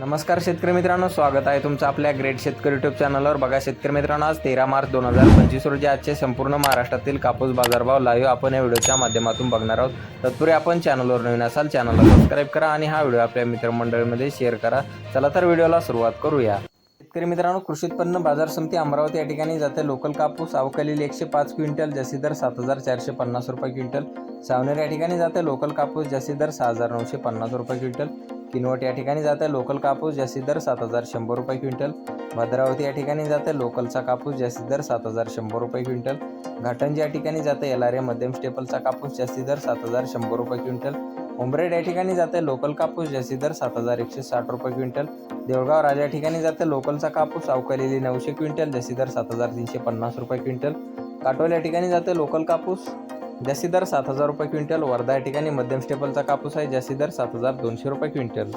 नमस्कार शेतकरी मित्रांनो स्वागत आहे तुमचं आपल्या ग्रेट शेतकरी युट्यूब चॅनलवर बघा शेतकरी मित्रांनो आज तेरा मार्च दोन हजार पंचवीस रोजी आजचे संपूर्ण महाराष्ट्रातील कापूस बाजारभाव लाईव्ह आपण या व्हिडिओच्या माध्यमातून बघणार आहोत. तत्पूर्वी आपण चॅनलवर नवीन असाल चॅनलला सबस्क्राईब करा आणि हा व्हिडिओ आपल्या मित्रमंडळीमध्ये शेअर करा. चला तर व्हिडिओला सुरुवात करूया. शेतकरी मित्रांनो कृषी उत्पन्न बाजार समिती अमरावती या ठिकाणी जाते. लोकल कापूस अवकालील एकशे पाच क्विंटल जास्ती दर सात हजार चारशे पन्नास रुपये क्विंटल. सावनेर या ठिकाणी जाते. लोकल कापूस जास्ती दर सहा हजार नऊशे पन्नास रुपये क्विंटल. किनवट या ठिकाणी जाते. लोकल कापूस जास्तीत दर सात हजार शंभर रुपये क्विंटल. भद्रावती या ठिकाणी जाते. लोकलचा कापूस जास्ती दर सात हजार शंभर रुपये क्विंटल. घाटंजी या ठिकाणी जाते. एल आर ए मध्यम स्टेपलचा कापूस जास्ती दर सात हजार शंभर रुपये क्विंटल. उमरेड या ठिकाणी जाते. लोकल कापूस जास्तीत दर सात हजार एकशे साठ रुपये क्विंटल. देवळगाव राजा या ठिकाणी जाते. लोकलचा कापूस अवकालेली नऊशे क्विंटल. जास्तीत दर सात हजार तीनशे पन्नास रुपये क्विंटल. काटोल या ठिकाणी जाते. लोकल कापूस. जास्ती दर सात हजार रुपये क्विंटल वर्धा या ठिकाणी मध्यम स्टेपलचा कापूस आहे जास्ती दर सात हजार दोनशे रुपये क्विंटल.